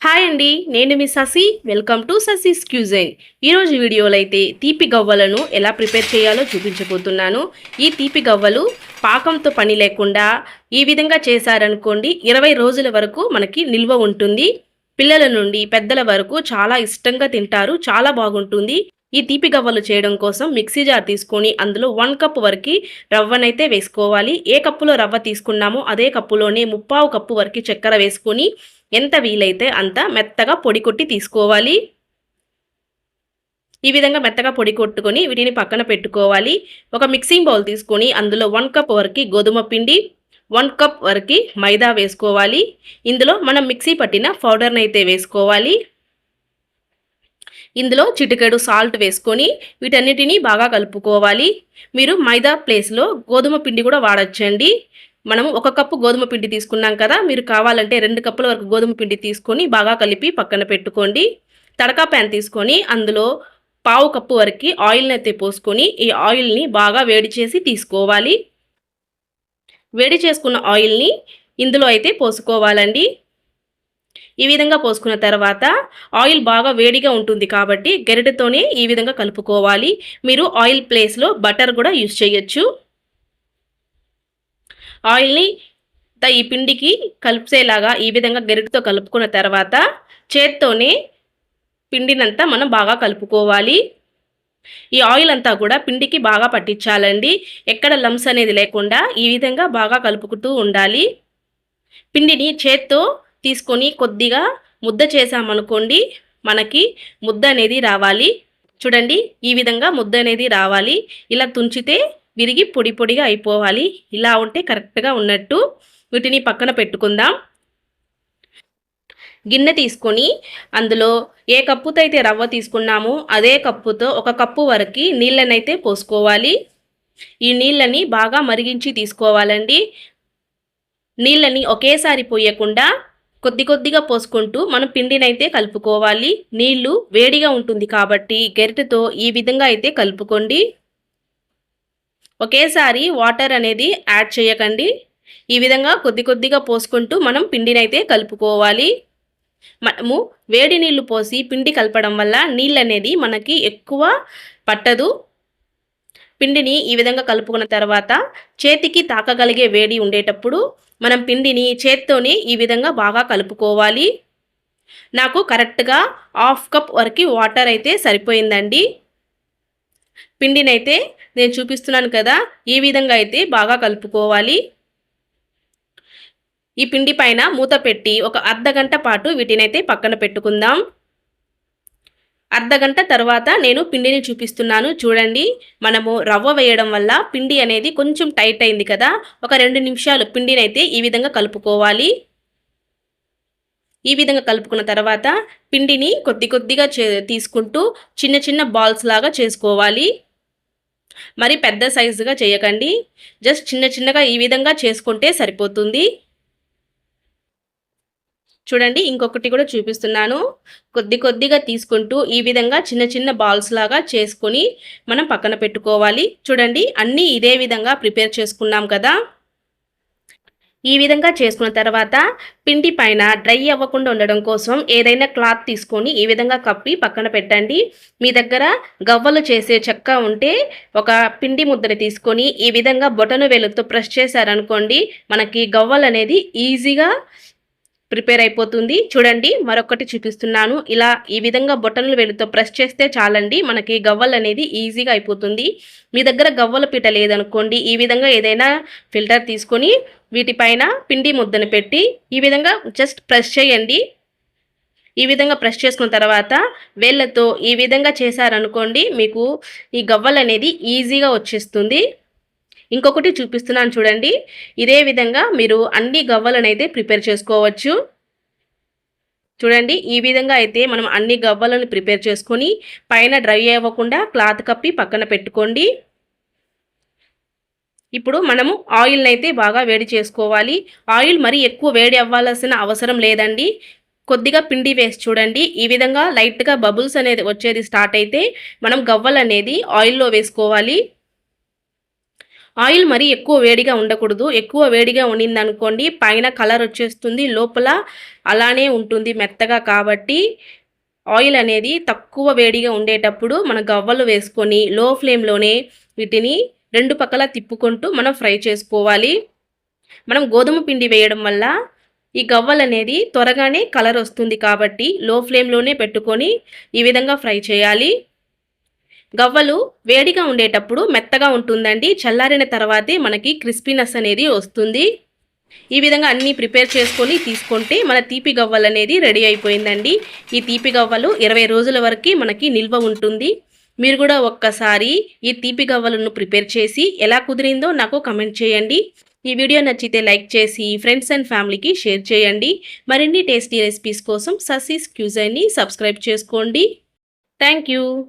Hi అండి నేను మీ Sasi. Welcome to Sasi's cuisine ఈరోజు వీడియోలో అయితే తీపి గవ్వలను ఎలా ప్రిపేర్ చేయాలో చూపించబోతున్నాను. ఈ తీపి గవ్వలు పాకంతో పని లేకుండా ఈ విధంగా చేశారనుకోండి ఇరవై రోజుల వరకు మనకి నిల్వ ఉంటుంది. పిల్లల నుండి పెద్దల వరకు చాలా ఇష్టంగా తింటారు చాలా బాగుంటుంది. ఈ తీపి గవ్వలు చేయడం కోసం మిక్సీ జార్ తీసుకొని అందులో వన్ కప్ వరకు రవ్వనైతే వేసుకోవాలి. ఏ కప్పులో రవ్వ తీసుకున్నామో అదే కప్పులోనే ముప్పావు కప్పు వరకు చక్కెర వేసుకొని ఎంత వీలైతే అంత మెత్తగా పొడి కొట్టి తీసుకోవాలి. ఈ విధంగా మెత్తగా పొడి కొట్టుకొని వీటిని పక్కన పెట్టుకోవాలి. ఒక మిక్సింగ్ బౌల్ తీసుకొని అందులో వన్ కప్ వరకు గోధుమ పిండి వన్ కప్ వరకు మైదా వేసుకోవాలి. ఇందులో మనం మిక్సీ పట్టిన పౌడర్ని అయితే వేసుకోవాలి. ఇందులో చిటికెడు సాల్ట్ వేసుకొని వీటన్నిటిని బాగా కలుపుకోవాలి. మీరు మైదా ప్లేస్లో గోధుమ పిండి కూడా వాడచ్చండి. మనం ఒక కప్పు గోధుమ పిండి తీసుకున్నాం కదా మీరు కావాలంటే రెండు కప్పుల వరకు గోధుమ పిండి తీసుకొని బాగా కలిపి పక్కన పెట్టుకోండి. తడకా ప్యాన్ తీసుకొని అందులో పావు కప్పు వరకు ఆయిల్ని అయితే పోసుకొని ఈ ఆయిల్ని బాగా వేడి చేసి తీసుకోవాలి. వేడి చేసుకున్న ఆయిల్ని ఇందులో అయితే పోసుకోవాలండి. ఈ విధంగా పోసుకున్న తర్వాత ఆయిల్ బాగా వేడిగా ఉంటుంది కాబట్టి గరిటెతోనే ఈ విధంగా కలుపుకోవాలి. మీరు ఆయిల్ ప్లేస్లో బటర్ కూడా యూజ్ చేయొచ్చు. ఆయిల్ని ఈ పిండికి కలిపేలాగా ఈ విధంగా గరిటతో కలుపుకున్న తర్వాత చేత్తోనే పిండినంతా మనం బాగా కలుపుకోవాలి. ఈ ఆయిల్ అంతా కూడా పిండికి బాగా పట్టించాలండి. ఎక్కడ లమ్స్ అనేది లేకుండా ఈ విధంగా బాగా కలుపుకుంటూ ఉండాలి. పిండిని చేత్తో తీసుకొని కొద్దిగా ముద్ద చేసామనుకోండి మనకి ముద్ద అనేది రావాలి. చూడండి ఈ విధంగా ముద్ద అనేది రావాలి. ఇలా తుంచితే విరిగి పొడి పొడిగా అయిపోవాలి. ఇలా ఉంటే కరెక్ట్గా ఉన్నట్టు వీటిని పక్కన పెట్టుకుందాం. గిన్నె తీసుకొని అందులో ఏ కప్పుతో అయితే రవ్వ తీసుకున్నామో అదే కప్పుతో ఒక కప్పు వరకు నీళ్ళనైతే పోసుకోవాలి. ఈ నీళ్ళని బాగా మరిగించి తీసుకోవాలండి. నీళ్ళని ఒకేసారి పోయకుండా కొద్ది కొద్దిగా పోసుకుంటూ మనం పిండినైతే కలుపుకోవాలి. నీళ్ళు వేడిగా ఉంటుంది కాబట్టి గరిటెతో ఈ విధంగా అయితే కలుపుకోండి. ఒకేసారి వాటర్ అనేది యాడ్ చేయకండి. ఈ విధంగా కొద్ది కొద్దిగా పోసుకుంటూ మనం పిండినైతే కలుపుకోవాలి. మనము వేడి నీళ్ళు పోసి పిండి కలపడం వల్ల నీళ్ళు అనేది మనకి ఎక్కువ పట్టదు. పిండిని ఈ విధంగా కలుపుకున్న తర్వాత చేతికి తాకగలిగే వేడి ఉండేటప్పుడు మనం పిండిని చేత్తోనే ఈ విధంగా బాగా కలుపుకోవాలి. నాకు కరెక్ట్గా హాఫ్ కప్ వరకు వాటర్ అయితే సరిపోయిందండి. పిండినైతే నేను చూపిస్తున్నాను కదా ఈ విధంగా అయితే బాగా కలుపుకోవాలి. ఈ పిండి పైన మూత పెట్టి ఒక అర్ధ గంట పాటు వీటినైతే పక్కన పెట్టుకుందాం. అర్ధగంట తర్వాత నేను పిండిని చూపిస్తున్నాను చూడండి. మనము రవ్వ వేయడం వల్ల పిండి అనేది కొంచెం టైట్ అయింది కదా ఒక రెండు నిమిషాలు పిండినైతే ఈ విధంగా కలుపుకోవాలి. ఈ విధంగా కలుపుకున్న తర్వాత పిండిని కొద్ది కొద్దిగా తీసుకుంటూ చిన్న చిన్న బాల్స్ లాగా చేసుకోవాలి. మరి పెద్ద సైజుగా చేయకండి. జస్ట్ చిన్న చిన్నగా ఈ విధంగా చేసుకుంటే సరిపోతుంది. చూడండి ఇంకొకటి కూడా చూపిస్తున్నాను. కొద్ది కొద్దిగా తీసుకుంటూ ఈ విధంగా చిన్న చిన్న బాల్స్ లాగా చేసుకొని మనం పక్కన పెట్టుకోవాలి. చూడండి అన్నీ ఇదే విధంగా ప్రిపేర్ చేసుకున్నాం కదా. ఈ విధంగా చేసుకున్న తర్వాత పిండి పైన డ్రై అవ్వకుండా ఉండడం కోసం ఏదైనా క్లాత్ తీసుకొని ఈ విధంగా కప్పి పక్కన పెట్టండి. మీ దగ్గర గవ్వలు చేసే చెక్క ఉంటే ఒక పిండి ముద్దని తీసుకొని ఈ విధంగా బొటను వేలుతో ప్రెస్ చేశారనుకోండి మనకి గవ్వలు అనేది ఈజీగా ప్రిపేర్ అయిపోతుంది. చూడండి మరొకటి చూపిస్తున్నాను. ఇలా ఈ విధంగా బొట్టనలు వేలుతో ప్రెస్ చేస్తే చాలండి మనకి గవ్వలు అనేది ఈజీగా అయిపోతుంది. మీ దగ్గర గవ్వల పీట లేదనుకోండి ఈ విధంగా ఏదైనా ఫిల్టర్ తీసుకొని వీటిపైన పిండి ముద్దను పెట్టి ఈ విధంగా జస్ట్ ప్రెస్ చేయండి. ఈ విధంగా ప్రెస్ చేసుకున్న తర్వాత వేళ్ళతో ఈ విధంగా చేశారనుకోండి మీకు ఈ గవ్వలు అనేది ఈజీగా వచ్చేస్తుంది. ఇంకొకటి చూపిస్తున్నాను చూడండి. ఇదే విధంగా మీరు అన్ని గవ్వలను అయితే ప్రిపేర్ చేసుకోవచ్చు. చూడండి ఈ విధంగా అయితే మనం అన్ని గవ్వలను ప్రిపేర్ చేసుకొని పైన డ్రై అవ్వకుండా క్లాత్ కప్పి పక్కన పెట్టుకోండి. ఇప్పుడు మనము ఆయిల్ని అయితే బాగా వేడి చేసుకోవాలి. ఆయిల్ మరి ఎక్కువ వేడి అవ్వాల్సిన అవసరం లేదండి. కొద్దిగా పిండి వేసి చూడండి. ఈ విధంగా లైట్గా బబుల్స్ అనేది వచ్చేది స్టార్ట్ అయితే మనం గవ్వలు అనేది ఆయిల్లో వేసుకోవాలి. ఆయిల్ మరీ ఎక్కువ వేడిగా ఉండకూడదు. ఎక్కువ వేడిగా ఉండింది అనుకోండి పైన కలర్ వచ్చేస్తుంది. లోపల అలానే ఉంటుంది మెత్తగా కాబట్టి ఆయిల్ అనేది తక్కువ వేడిగా ఉండేటప్పుడు మన గవ్వలు వేసుకొని లో ఫ్లేమ్లోనే వీటిని రెండు పక్కల తిప్పుకుంటూ మనం ఫ్రై చేసుకోవాలి. మనం గోధుమ పిండి వేయడం వల్ల ఈ గవ్వలు అనేది త్వరగానే కలర్ వస్తుంది కాబట్టి లో ఫ్లేమ్లోనే పెట్టుకొని ఈ విధంగా ఫ్రై చేయాలి. గవ్వలు వేడిగా ఉండేటప్పుడు మెత్తగా ఉంటుందండి. చల్లారిన తర్వాతే మనకి క్రిస్పీనెస్ అనేది వస్తుంది. ఈ విధంగా అన్నీ ప్రిపేర్ చేసుకొని తీసుకుంటే మన తీపి గవ్వలు అనేది రెడీ అయిపోయిందండి. ఈ తీపి గవ్వలు ఇరవై రోజుల వరకు మనకి నిల్వ ఉంటుంది. మీరు కూడా ఒక్కసారి ఈ తీపి గవ్వలను ప్రిపేర్ చేసి ఎలా కుదిరిందో నాకు కమెంట్ చేయండి. ఈ వీడియో నచ్చితే లైక్ చేసి ఫ్రెండ్స్ అండ్ ఫ్యామిలీకి షేర్ చేయండి. మరిన్ని టేస్టీ రెసిపీస్ కోసం ససీస్ క్యూజైని సబ్స్క్రైబ్ చేసుకోండి. Thank you.